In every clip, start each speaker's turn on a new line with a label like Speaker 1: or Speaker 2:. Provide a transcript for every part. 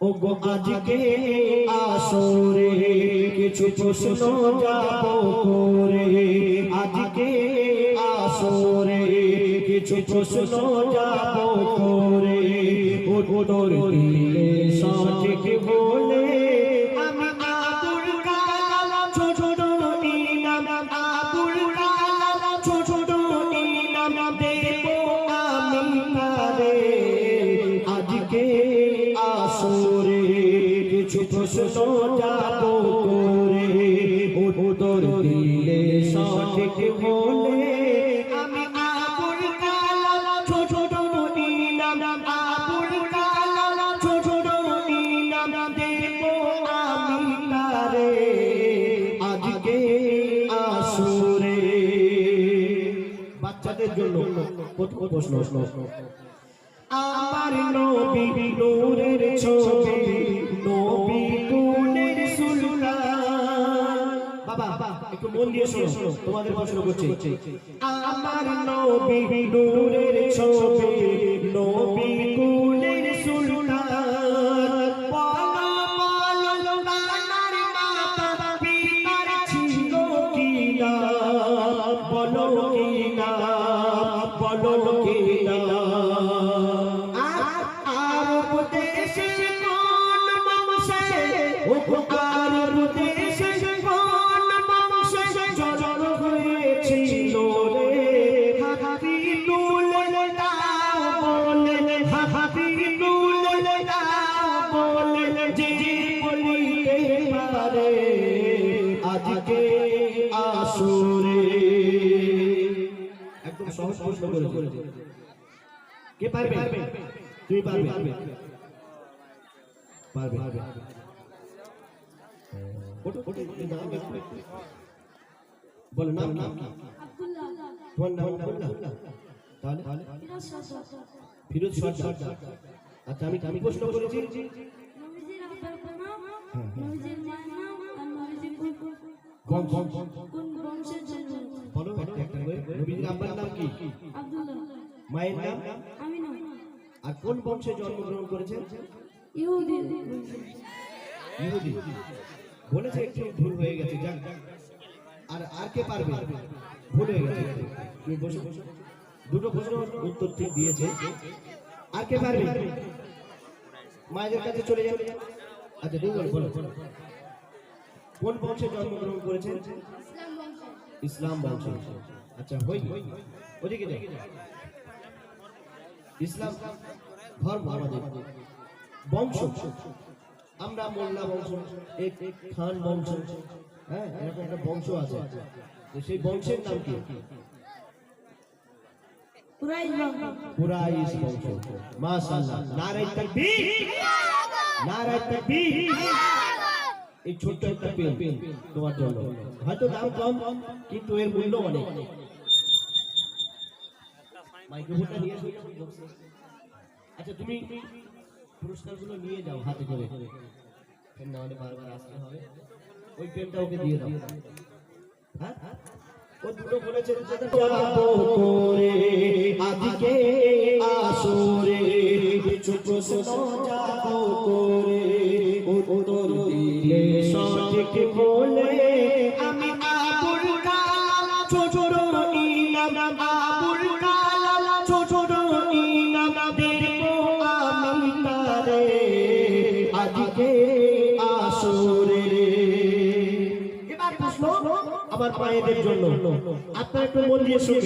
Speaker 1: ও গো আজকে আসরে কিছু প্রশ্ন যাব করে। আজকে আসরে কিছু প্রশ্ন যাব করে। উত্তর দিলে সঠিক বলে উত্তর দিলে সঠিক বলে আমি আবুল কালাম, ছোট নাম আবুল কালাম, ছোট নাম দেব আমি তারে। আজকে আসরে। বাচ্চাদের জন্য প্রথম প্রশ্ন। আমার নবী নূরের ছবি নবী কুলের সুলতান। বাবা একটু তোমাদের প্রশ্ন করছি। আমার নবী নূরের ছবি নবী কুলের জন্ম হয়েছিল রে হাবিবুল দাও বলে হাবিবুল দাও বলে যে বলিতে পারে আজকে আসরে একদম সহজ প্রশ্ন করে কে পারবে তুই পারবে পারবে একটু বলো নাম নাম কি তোমার নাম বললাম তাহলে
Speaker 2: ফিরোজ সরদার।
Speaker 1: আচ্ছা আমি আমি প্রশ্ন করেছি?
Speaker 2: কোন কোন বংশের
Speaker 1: বলো একটা একটা করে। নবীজির আব্বার নাম কি?
Speaker 2: আব্দুল্লাহ।
Speaker 1: মায়ের নাম? আর কোন বংশে জন্মগ্রহণ করেছেন?
Speaker 2: ইহুদি।
Speaker 1: ইহুদি। বলেছে একটু ভুল হয়ে গেছে যাক। আর আর কে পারবে? ভুল হয়ে গেছে। তুমি বসে দুটো প্রশ্ন উত্তর ঠিক দিয়েছে। আর কে পারবে? মায়েদের কাছে চলে যাবে। আচ্ছা তুমি বলো কোন বংশে জন্মগ্রহণ করেছেন?
Speaker 2: ইসলাম বংশ।
Speaker 1: আচ্ছা হই। ওদিকে যাও। ইসলাম ধর্ম আমাদের। বংশ। আমরা মোল্লা বংশ এক খান বংশ। হ্যাঁ এরকম একটা বংশ আছে। তো সেই বংশের নাম কি?
Speaker 2: কুরাইশ বংশ
Speaker 1: মাশাআল্লাহ। নারায়ে তাকবীর। নারায়ে তাকবীর। এই ছোট্ট একটা পেন তোমার জন্য। হয়তো দাম কম কিন্তু এর মূল্য অনেক। মাইক্রোফোনটা নিয়ে আচ্ছা তুমি পুরস্কারগুলো নিয়ে যাও হাতে করে। না হলে বারবার আসতে হবে। ওই পেনটা ওকে দিয়ে দাও। হ্যাঁ? ও দুটো বলেছে করে আজকে আসরে কিছু প্রশ্ন যাব করে। উত্তর দিলে সঠিক আমার মায়েদের জন্য। আপনার একটু মন দিয়ে শুনে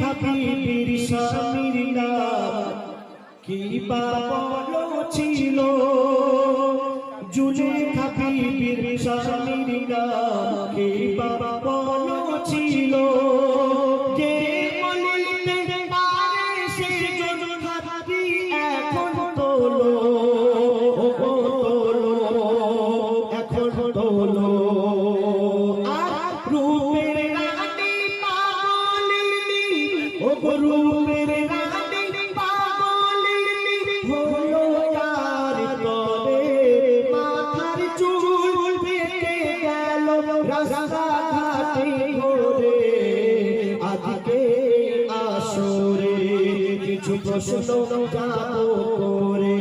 Speaker 1: খাপি বীর স্বামীর নাম কি বা ছিল। জুড়ির খাপি পীর স্বামীর নাম কি বা ছিল। রাস্তা ঘাটে ঘোরে, আজকে আসরে কিছু প্রশ্ন যাব করে।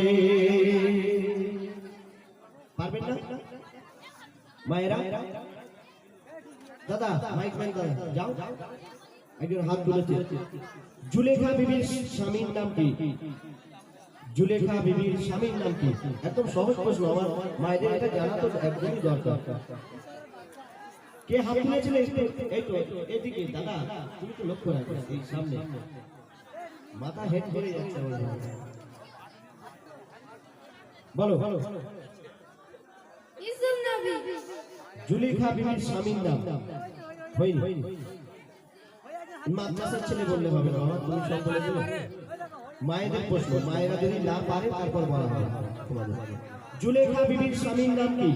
Speaker 1: পারবেন না? মায়েরা? দাদা, মাইক ম্যান দাদা যাও। একজন হাত তুলেছে। জুলেখা বিবির স্বামীর নাম কি? জুলেখা বিবির স্বামীর নাম কি? একদম সহজ প্রশ্ন, আমার মায়েদের এটা জানা তো একদমই দরকার। কে হাত তুলেছিলে এই তো এদিকে দাদা, তুমি তো লক্ষ্য রাখো এই সামনে। মাথা হেড করে যাচ্ছে হয়। বলো বলো।
Speaker 2: ইসুফ নবী
Speaker 1: জুলেখা বিবির স্বামীর নাম। হয়নি। মাদ্রাসার ছেলে বললে হবে না তুমি সব বলে দিলে। মায়েদের প্রশ্ন, মায়েরা যদি না পারে, তারপর বলা হবে। জুলেখা বিবির স্বামীর নাম কি?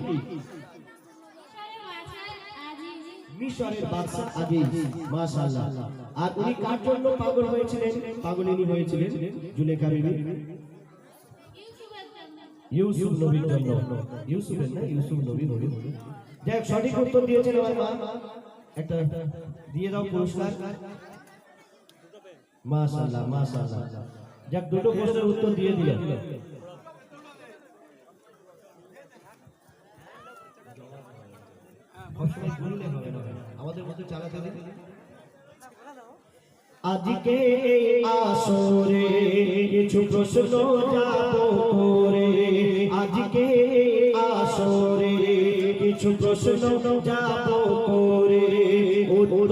Speaker 1: মিশরের বাদশা আজিজ মাশাআল্লাহ। আর উনি কার জন্য পাগল হয়েছিলেন? পাগলিনী হয়েছিলেন, জুলেখা বিবি। ইউসুফ নবীর জন্য। ইউসুফের না? ইউসুফ নবী নবী যাই সঠিক উত্তর দিয়েছেন আমার মা। একটা দিয়ে দাও পুরস্কার। মাশাআল্লাহ মাশাআল্লাহ। যাক, দুটো প্রশ্নের উত্তর দিয়ে দিলেন। সবসময় বললে হবে না। আমাদের মতো চালাতে দিন আজকে আসরে কিছু প্রশ্ন যাব করে। আজকে আসরে কিছু প্রশ্ন যাব করে। উত্তর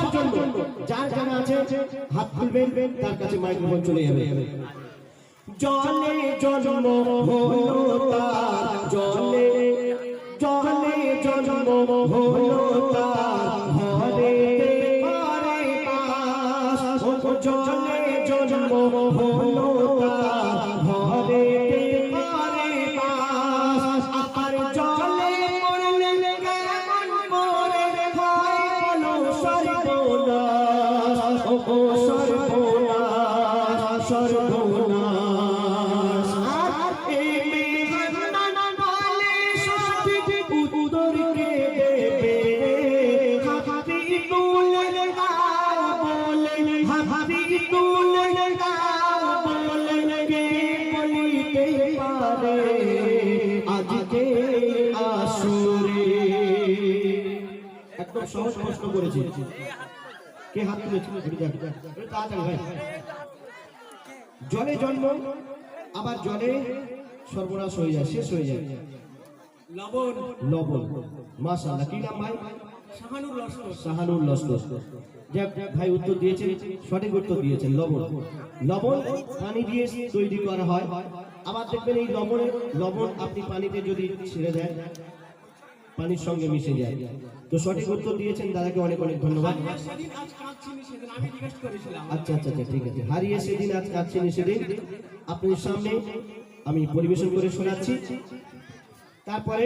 Speaker 1: সবার জন্য। যার জানা আছে, হাত তুলবেন, তার কাছে মাইক্রোফোন চলে যাবে। জলে জন্ম হলো তার, জলে জলে জন্ম হলো তার। একদম সহজ প্রশ্ন করেছি। কে হাত তুলেছিল তাড়াতাড়ি ভাই জলে জন্ম আবার জলে সর্বনাশ হয়ে যায় শেষ হয়ে যায়।
Speaker 3: লবণ।
Speaker 1: লবণ। মাশাআল্লাহ কি নাম ভাই?
Speaker 3: শাহানুর লস্কর।
Speaker 1: শাহানুর লস্কর। যাক ভাই উত্তর দিয়েছেন সঠিক উত্তর দিয়েছেন লবণ। লবণ পানি দিয়ে তৈরি করা হয়। আবার দেখবেন এই লবণে লবণ আপনি পানিতে যদি ছেড়ে দেন পানির সঙ্গে মিশে যায়। তো সঠিক উত্তর দিয়েছেন দাদাকে অনেক অনেক ধন্যবাদ। আচ্ছা আচ্ছা আচ্ছা ঠিক আছে। হারিয়ে সেদিন আজ কাঁদছিনি সেদিন আপনাদের সামনে আমি পরিবেশন করে শোনাচ্ছি। তারপরে